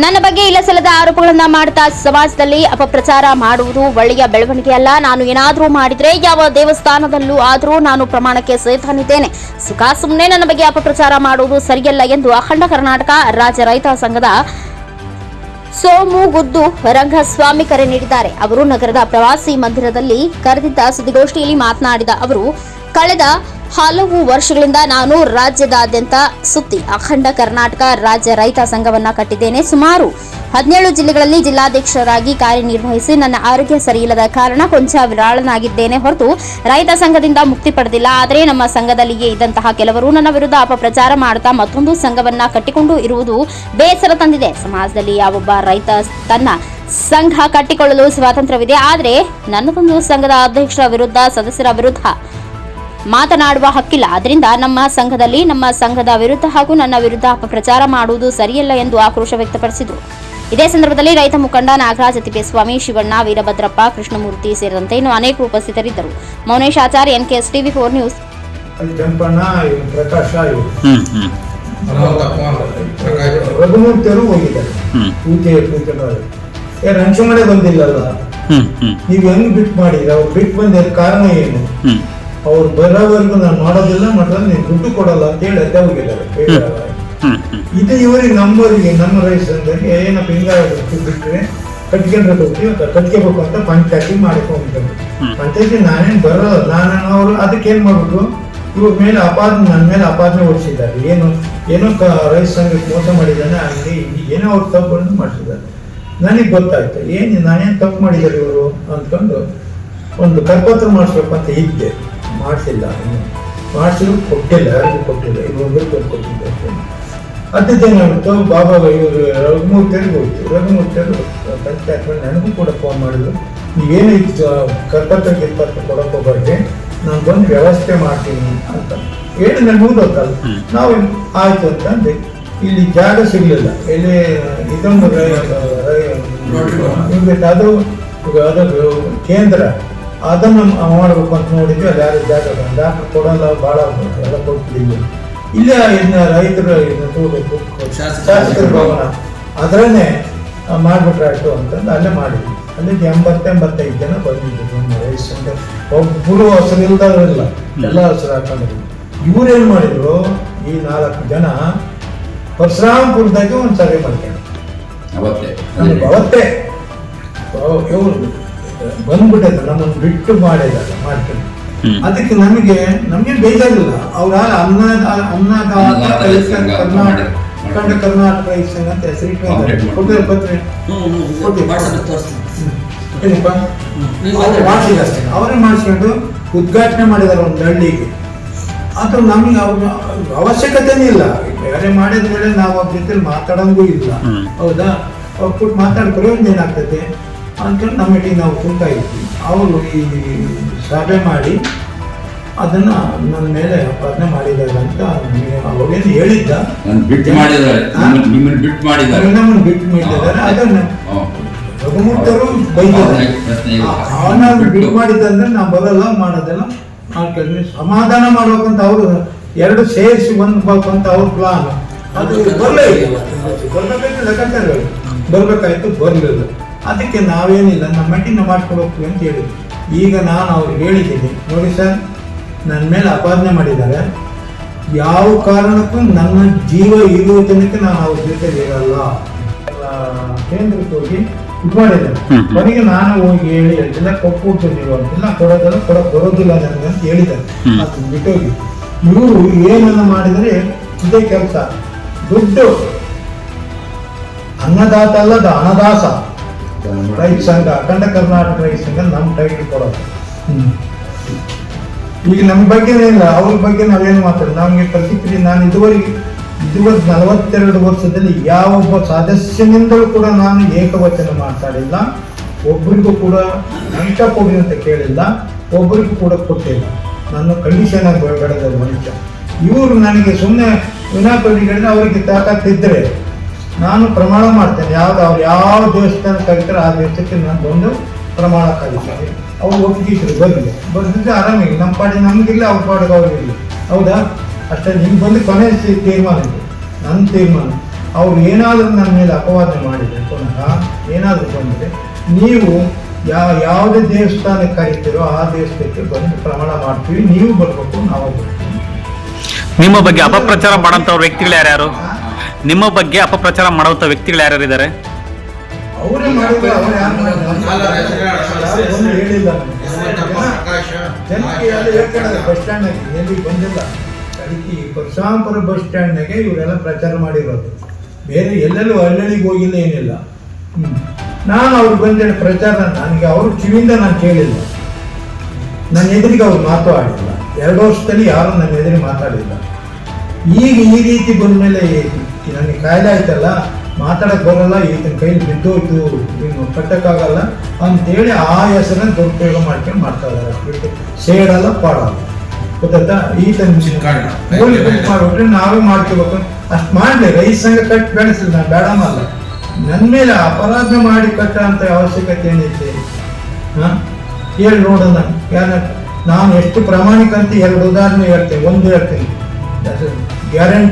ನನ್ನ ಬಗ್ಗೆ ಇಲ್ಲಸಲ್ಲದ ಆರೋಪಗಳನ್ನ ಮಾಡ್ತಾ ಸಮಾಜದಲ್ಲಿ ಅಪಪ್ರಚಾರ ಮಾಡುವುದು ಒಳ್ಳೆಯ ಬೆಳವಣಿಗೆ ಅಲ್ಲ. ನಾನು ಏನಾದರೂ ಮಾಡಿದ್ರೆ ಯಾವ ದೇವಸ್ಥಾನದಲ್ಲೂ ಆದರೂ ನಾನು ಪ್ರಮಾಣಕ್ಕೆ ಸೇತಾನಿದ್ದೇನೆ ಸುಖ ಸುಮ್ಮನೆ ನನ್ನ ಬಗ್ಗೆ ಅಪಪ್ರಚಾರ ಮಾಡುವುದು ಸರಿಯಲ್ಲ ಎಂದು ಅಖಂಡ ಕರ್ನಾಟಕ ರಾಜ್ಯ ರೈತ ಸಂಘದ ಸೋಮು ಗುದ್ದು ರಂಗಸ್ವಾಮಿ ಕರೆ ನೀಡಿದ್ದಾರೆ. ಅವರು ನಗರದ ಪ್ರವಾಸಿ ಮಂದಿರದಲ್ಲಿ ಕರೆದಿದ್ದ ಸುದ್ದಿಗೋಷ್ಠಿಯಲ್ಲಿ ಮಾತನಾಡಿದ ಅವರು, ಕಳೆದ ಹಲವು ವರ್ಷಗಳಿಂದ ನಾನು ರಾಜ್ಯದಾದ್ಯಂತ ಸುತ್ತಿ ಅಖಂಡ ಕರ್ನಾಟಕ ರಾಜ್ಯ ರೈತ ಸಂಘವನ್ನ ಕಟ್ಟಿದ್ದೇನೆ. ಸುಮಾರು ಹದಿನೇಳು ಜಿಲ್ಲೆಗಳಲ್ಲಿ ಜಿಲ್ಲಾಧ್ಯಕ್ಷರಾಗಿ ಕಾರ್ಯನಿರ್ವಹಿಸಿ ನನ್ನ ಆರೋಗ್ಯ ಸರಿಯಿಲ್ಲದ ಕಾರಣ ಕೊಂಚ ವಿರಾಳನಾಗಿದ್ದೇನೆ ಹೊರತು ರೈತ ಸಂಘದಿಂದ ಮುಕ್ತಿ ಪಡೆದಿಲ್ಲ. ಆದರೆ ನಮ್ಮ ಸಂಘದಲ್ಲಿಯೇ ಇದ್ದಂತಹ ಕೆಲವರು ನನ್ನ ವಿರುದ್ಧ ಅಪಪ್ರಚಾರ ಮಾಡುತ್ತಾ ಮತ್ತೊಂದು ಸಂಘವನ್ನ ಕಟ್ಟಿಕೊಂಡು ಇರುವುದು ಬೇಸರ ತಂದಿದೆ. ಸಮಾಜದಲ್ಲಿ ಯಾವೊಬ್ಬ ರೈತ ತನ್ನ ಸಂಘ ಕಟ್ಟಿಕೊಳ್ಳಲು ಸ್ವಾತಂತ್ರ್ಯವಿದೆ. ಆದರೆ ನನ್ನದೊಂದು ಸಂಘದ ಅಧ್ಯಕ್ಷರ ವಿರುದ್ಧ ಸದಸ್ಯರ ವಿರುದ್ಧ ಮಾತನಾಡುವ ಹಕ್ಕಿಲ್ಲ. ಅದರಿಂದ ನಮ್ಮ ಸಂಘದಲ್ಲಿ ನಮ್ಮ ಸಂಘದ ವಿರುದ್ಧ ಹಾಗೂ ನನ್ನ ವಿರುದ್ಧ ಅಪಪ್ರಚಾರ ಮಾಡುವುದು ಸರಿಯಲ್ಲ ಎಂದು ಆಕ್ರೋಶ ವ್ಯಕ್ತಪಡಿಸಿದರು. ಇದೇ ಸಂದರ್ಭದಲ್ಲಿ ರೈತ ಮುಖಂಡ ನಾಗರಾಜ ತಿಪ್ಪೇಸ್ವಾಮಿ ಶಿವಣ್ಣ ವೀರಭದ್ರಪ್ಪ ಕೃಷ್ಣಮೂರ್ತಿ ಸೇರಿದಂತೆ ಇನ್ನು ಅನೇಕ ಉಪಸ್ಥಿತರಿದ್ದರು. Mounesh Achar NKS TV four news. ಬಂದಿಲ್ಲಲ್ಲ? ಹ್ಮ್ ಹ್ಮ್. ನೀವು ಹೆಂಗ್ ಬಿಟ್ ಮಾಡಿದ್ರ ಅವ್ರು ಬಿಟ್ ಬಂದ ಕಾರಣ ಏನು? ಹ್ಮ್. ಅವ್ರು ಬರೋವರೆಗೂ ನಾನು ಮಾಡೋದಿಲ್ಲ ಮತ್ತೆ ನೀವು ದುಡ್ಡು ಕೊಡಲ್ಲ ಅಂತ ಹೇಳಿ ಅದೇ ಹೋಗಿದ್ದಾರೆ. ಇದು ಇವರಿಗೆ ನಮ್ಮವರಿಗೆ ನಮ್ಮ ರೈತರಿಗೆ ಏನಪ್ಪ ಹಿಂಗಾಗಿ ಬಿಟ್ಟರೆ ಕಟ್ಕೊಂಡ್ರೆ ಹೋಗ್ತೀವಿ ಅಂತ ಕಟ್ಕೋಬೇಕು ಅಂತ ಪಂಚಾಯತಿ ಮಾಡ್ಕೊಂಡ್ರು ಹ್ಮ್. ಪಂಚಾಯತಿ ನಾನೇನ್ ಬರೋಲ್ಲ ನಾನು ಅವರು ಅದಕ್ಕೆ ಏನ್ ಮಾಡ್ಬಿಟ್ರು? ಇವ್ರ ಮೇಲೆ ಅಪಾದನೆ ನನ್ನ ಮೇಲೆ ಅಪಾದನೆ ಹೊಡಿಸಿದ್ದಾರೆ. ಏನು ಏನೋ ರೈತ ಸಂಘಕ್ಕೆ ಮೋಸ ಮಾಡಿದ್ದಾನೆ ಹಂಗೆ ಹಿಂಗೆ ಏನೋ ಅವ್ರು ತಪ್ಪುಗಳನ್ನು ಮಾಡಿಸಿದ್ದಾರೆ. ನನಗೆ ಗೊತ್ತಾಯ್ತು ಏನು ನಾನೇನು ತಪ್ಪು ಮಾಡಿದ್ದಾರೆ ಇವರು? ಅಂದ್ಕೊಂಡು ಒಂದು ಕರ್ಪತ್ರ ಮಾಡಿಸ್ಬೇಕು ಅಂತ ಇದ್ದೆ. ಮಾಡಿಸಿಲ್ಲ. ಮಾಡಿಸಿದ್ರು ಕೊಟ್ಟಿಲ್ಲ ಯಾರಿಗೂ ಕೊಟ್ಟಿಲ್ಲ. ಇವ್ರಿಗೆ ಕೊಟ್ಟಿದ್ದೆ ಅದೇನಾಗುತ್ತೋ ಬಾಬಾ ಇವರು ರಘುಮೂರ್ತಿಯವ್ರಿಗೆ ಹೋಯ್ತು ರಘುಮೂರ್ತಿಯವರು ಪಂಚಾಯತ್ ನನಗೂ ಕೂಡ ಫೋನ್ ಮಾಡಿದ್ರು. ನೀವೇನು ಕರ್ಪತ್ರ ಗಿರ್ಪತ್ರ ಕೊಡಕ್ಕೆ ಹೋಗ್ಬೇಡಿ ನಾನು ಬಂದು ವ್ಯವಸ್ಥೆ ಮಾಡ್ತೀನಿ ಅಂತ. ಹೇಳಿ ನನಗೆ ಮುಗಿದೋತ್ತಲ್ಲ ಹ್ಮ್. ನಾವು ಆಯ್ತು ಅಂತ ಅಂದೆ. ಇಲ್ಲಿ ಜಾಗ ಸಿಗ್ಲಿಲ್ಲ. ಎಲ್ಲಿ ಇದೊಂದು ಇರ್ಬೇಕು. ಅದು ಅದು ಕೇಂದ್ರ. ಅದನ್ನು ಮಾಡಬೇಕು ಅಂತ ನೋಡಿದ್ವಿ ಅಲ್ಲಿ ಯಾರು ಜಾಗ ಡಾಕ್ಟರ್ ಕೊಡಲ್ಲ ಭಾಳ ಎಲ್ಲ ಕೊಡ್ತಿದ್ವಿ. ಇಲ್ಲೇ ಇನ್ನು ರೈತರು ಇದನ್ನ ತಗೋಬೇಕು. ಶಾಸಕರ ಭವನ. ಅದರನ್ನೇ ಮಾಡ್ಬಿಟ್ರೆ ಆಯ್ತು ಅಂತಂದು ಅಲ್ಲೇ ಮಾಡಿದ್ವಿ. ಅಲ್ಲಿ ಎಂಬತ್ತು ಎಂಬತ್ತೈದು ಜನ ಬಂದಿದ್ದರು ನಮ್ಮ ರೈತಂದ್ರೆ ಒಬ್ಬರು ಹಸಿರು ಇಲ್ದವ್ರಿಲ್ಲ ಎಲ್ಲ ಹಸಿರು ಹಾಕೊಂಡಿದ್ರು. ಇವ್ರೇನು ಮಾಡಿದ್ರು? ಈ ನಾಲ್ಕು ಜನ ಪರಶುರಾಮಪುರದಾಗೆ ಒಂದು ಸರ್ವೆ ಮಾಡ್ಕೊಂಡು ಅವತ್ತೇ. ಅವತ್ತೇ ಇವ್ರು ಬಂದ್ಬಿಟ್ಟಿದ್ರು ನಮ್ಮನ್ನು ಬಿಟ್ಟು ಮಾಡಿದ್ದಾರೆ ಮಾಡ್ಕೊಂಡು. ಅದಕ್ಕೆ ನಮಗೆ ನಮ್ಗೆ ಬೇಜಾರಿಲ್ಲ. ಅವ್ರ ಅನ್ನದ ಅನ್ನದಾತ ರೈತ ಸಂಘ ಕರ್ನಾಟಕ ಕಂಡ ಕರ್ನಾಟಕ ರೈತ ಅಂತ ಹೆಸರಿಟ್ಟು ಪತ್ರ ಏನಪ್ಪ? ಅವ್ರು ಮಾಡ್ಸಿದ್ದಾರೆ ಅಷ್ಟೇ. ಅವರೇ ಮಾಡಿಸ್ಕೊಂಡು ಉದ್ಘಾಟನೆ ಮಾಡಿದಾರೆ ಒಂದು ಹಳ್ಳಿಗೆ. ಅದು ನಮ್ಗೆ ಅವ್ರ ಅವಶ್ಯಕತೆನೇ ಇಲ್ಲ. ಬೇರೆ ಮಾಡಿದ ಮೇಲೆ ನಾವು ಅವ್ರ ಜೊತೆ ಮಾತಾಡಂಗೂ ಇಲ್ಲ. ಹೌದಾ? ಅವ್ರು ಕೂತ್ ಮಾತಾಡಿ ಪ್ರಯೋಜನ ಅಂತೇಳಿ ನಮ್ಮ ಮೀಟಿಂಗ್ ನಾವು ಕುಂತ ಇದ್ವಿ. ಅವರು ಈ ಸಭೆ ಮಾಡಿ ಅದನ್ನು ನನ್ನ ಮೇಲೆ ಪ್ರಜ್ಞೆ ಮಾಡಿದ್ದಾರೆ ಅಂತ ಅವಾಗೇನು ಹೇಳಿದ್ದ. ಬಿಟ್ಟು ಮಾಡಿದ್ದಾರೆ? ನಿಮ್ಮನ್ನ- ಬಿಟ್ಟು ಮಾಡಿದ್ದಾರೆ. ನಮ್ಮನ್ನು ಬಿಟ್ಟು ಮಾಡಿದ್ದಾರೆ. ಅದನ್ನ. ರಘುಮೂರ್ತರು ಬೈದಿದ್ದಾರೆ. ಅವ್ರ ಪ್ರಶ್ನೆ ಇಲ್ಲ. ಅವನ ಬಿಟ್ಟು ಮಾಡಿದ್ದಂದ್ರೆ ನಾವು ಬರಲ್ಲ ಮಾಡೋದೆಲ್ಲ. ಮಾಡ್ಕೊಂಡ್ವಿ ಸಮಾಧಾನ ಮಾಡ್ಬೇಕಂತ ಅವರು ಎರಡು ಸೇರಿಸಿ ಬಂದ್ಬೇಕು ಅಂತ ಅವ್ರ ಪ್ಲಾನ್ ಅದು ಬರಲೇ ಇಲ್ಲ. ಬರ್ಬೇಕಾಯ್ತು ಬರ್ಲಿಲ್ಲ. ಅದಕ್ಕೆ ನಾವೇನಿಲ್ಲ ನಮ್ಮ ಮಟ್ಟಿನ ಮಾಡ್ಕೊಂಡು ಅಂತ ಹೇಳಿದ್ವಿ ಈಗ ನಾನು ಅವ್ರಿಗೆ ಹೇಳಿದ್ದೀನಿ ನೋಡಿ ಸರ್ ನನ್ನ ಮೇಲೆ ಅಪಾದನೆ ಮಾಡಿದ್ದಾರೆ. ಯಾವ ಕಾರಣಕ್ಕೂ ನನ್ನ ಜೀವ ಇರುವ ತನಕ ನಾನು ಅವ್ರ ಜೊತೆ ಇರಲ್ಲ. ಕೇಂದ್ರಕ್ಕೆ ಹೋಗಿ ಇದು ಮಾಡಿದ್ದಾರೆ. ಕೊನೆಗೆ ನಾನು ಹೋಗಿ ಹೇಳಿ ಎಲ್ಲ ಕೊಟ್ಬಿಟ್ಟು ನೀವು ಅಂತೆಲ್ಲ ಕೊಡೋದಲ್ಲ ಕೊಡಕ್ ಬರೋದಿಲ್ಲ ನನಗೆ ಅಂತ ಹೇಳಿದ್ದಾರೆ. ಅದು ಬಿಟ್ಟೋಗಿ. ಇವರು ಏನನ್ನ ಮಾಡಿದರೆ ಇದೇ ಕೆಲಸ. ದುಡ್ಡು. ಅನ್ನದಾತ ಅಲ್ಲದ ಹಣದಾಸ ರೈತ ಸಂಘ ಅಖಂಡ ಕರ್ನಾಟಕ ರೈತ ಸಂಘ ನಮ್ಮ ಟೈಟಲ್ ಕೊಡೋದು. ಈಗ ನಮ್ಮ ಬಗ್ಗೆ ಇಲ್ಲ ಅವ್ರ ಬಗ್ಗೆ ನಾವೇನು ಮಾತಾಡೋದು? ನಮಗೆ ಪ್ರತಿಕ್ರಿಯೆ ನಾನು ಇದುವರೆಗೆ ಇದುವರೆಗೆ ನಲವತ್ತೆರಡು ವರ್ಷದಲ್ಲಿ ಯಾವೊಬ್ಬ ಸದಸ್ಯನಿಂದಲೂ ಕೂಡ ನಾನು ಏಕವಚನ ಮಾತಾಡಿಲ್ಲ. ಒಬ್ಬರಿಗೂ ಕೂಡ ಅಂಕ ಕೊಡಿ ಅಂತ ಕೇಳಿಲ್ಲ. ಒಬ್ಬರಿಗೂ ಕೂಡ ಕೊಟ್ಟಿಲ್ಲ. ನನ್ನ ಕಂಡೀಷನ್ ಆಗಿ ಬೆಳೆದ ಮನುಷ್ಯ ಇವರು ನನಗೆ ಸುಮ್ಮನೆ ಹೇಳಿದ್ರೆ ಅವರಿಗೆ ತಾಕತ್ತಿದ್ರೆ ನಾನು ಪ್ರಮಾಣ ಮಾಡ್ತೇನೆ. ಯಾವ್ದು ಅವ್ರು ಯಾವ ದೇವಸ್ಥಾನ ಕರೀತಾರೆ ಆ ದೇವಸ್ಥಾನಕ್ಕೆ ನಾನು ಬಂದು ಪ್ರಮಾಣ ಕರೀತಾರೆ ಅವ್ರು ಒಪ್ಪಿಗೆ ಬರಲಿ ಬರ್ತಿದ್ದೆ ಆರಾಮಿಲ್ಲ. ನಮ್ಮ ಪಾಡಿ ನಮಗಿಲ್ಲ, ಅವ್ರ ಪಾಡಿಗೆ ಅವ್ರಿಗಿಲ್ಲ ಹೌದಾ? ಅಷ್ಟೇ ನಿಮ್ಗೆ ಬಂದು ಕೊನೆ ತೀರ್ಮಾನ ಇದೆ ನನ್ನ ತೀರ್ಮಾನ, ಅವ್ರು ಏನಾದರೂ ನನ್ನ ಮೇಲೆ ಅಪವಾದ ಮಾಡಿದರೆ ಪುನಃ, ಏನಾದರೂ ಬಂದರೆ ನೀವು ಯಾವ ಯಾವುದೇ ದೇವಸ್ಥಾನಕ್ಕೆ ಕರೀತೀರೋ ಆ ದೇವಸ್ಥಾನಕ್ಕೆ ಬಂದು ಪ್ರಮಾಣ ಮಾಡ್ತೀವಿ. ನೀವು ಬರಬೇಕು, ನಾವು ಬರ್ತೀವಿ. ನಿಮ್ಮ ಬಗ್ಗೆ ಅಪಪ್ರಚಾರ ಮಾಡೋಂಥವ್ರು ವ್ಯಕ್ತಿಗಳು ಯಾರ್ಯಾರು? ನಿಮ್ಮ ಬಗ್ಗೆ ಅಪಪ್ರಚಾರ ಮಾಡುವಂಥ ವ್ಯಕ್ತಿಗಳು ಯಾರ್ಯಾರು ಇದ್ದಾರೆ ಅವರೇ ಮಾಡಿದ್ರೆ ಅವ್ರು ಯಾರು ಬಂದು ಹೇಳಿಲ್ಲ ಜನಕ್ಕೆ ಎಲ್ಲ ಹೇಳ್ತಾರೆ ಬಸ್ ಸ್ಟ್ಯಾಂಡ್ನಾಗೆ ಎಲ್ಲಿ ಬಂದಿಲ್ಲ ಅದಕ್ಕೆ ಬಸ್ ಸ್ಟ್ಯಾಂಡ್ನಾಗೆ ಇವರೆಲ್ಲ ಪ್ರಚಾರ ಮಾಡಿರೋದು ಬೇರೆ ಎಲ್ಲೆಲ್ಲೂ ಹಳ್ಳಿಗೆ ಹೋಗಿಲ್ಲ ಏನಿಲ್ಲ ಹ್ಮ್. ನಾನು ಅವ್ರು ಬಂದೇಳಿ ಪ್ರಚಾರ ನನಗೆ ಅವ್ರ ಕಿವಿಯಿಂದ ನಾನು ಕೇಳಿಲ್ಲ ನನ್ನ ಎದುರಿಗೆ ಅವ್ರು ಮಾತಾಡಿಲ್ಲ ಎರಡು ವರ್ಷದಲ್ಲಿ ಯಾರು ನನ್ನ ಎದುರಿಗೆ ಮಾತಾಡಿಲ್ಲ ಈಗ ಈ ರೀತಿ ಬಂದ್ಮೇಲೆ ನನಗೆ ಕಾಯಿಲೆ ಆಯ್ತಲ್ಲ ಮಾತಾಡಕ್ಕೆ ಬರಲ್ಲ ಈತನ ಕೈಲಿ ಬಿದ್ದೋಯ್ತು ನೀನು ಕಟ್ಟಕ್ಕಾಗಲ್ಲ ಅಂತೇಳಿ ಆ ಹೆಸರನ್ನ ದುರುಪಯೋಗ ಮಾಡ್ಕೊಂಡು ಮಾಡ್ತಾ ಇದ್ದಾರೆ ಸೇಡಲ್ಲ ಪಾಡಲ್ಲ. ಗೊತ್ತಾಯ್ತಾ? ಈತನ ಮಾಡ್ಬಿಟ್ರೆ ನಾವೇ ಮಾಡ್ಕೋಬೇಕು ಅಷ್ಟು ಮಾಡಲಿ ರೈತ ಸಂಘ ಕಟ್ ಬೆಳೆಸಿಲ್ಲ ನಾನು ಬೇಡಮಲ್ಲ ನನ್ನ ಮೇಲೆ ಅಪರಾಧ ಮಾಡಿ ಕಟ್ಟ ಅಂತ ಅವಶ್ಯಕತೆ ಏನೈತೆ ಹಾ? ಹೇಳಿ ನೋಡೋಣ. ಯಾರ ನಾನು ಎಷ್ಟು ಪ್ರಾಮಾಣಿಕ ಅಂತ ಎರಡು ಉದಾಹರಣೆ ಹೇಳ್ತೇನೆ. ಒಂದು ಹೇಳ್ತೀನಿ. ಗ್ಯಾರಂಟಿ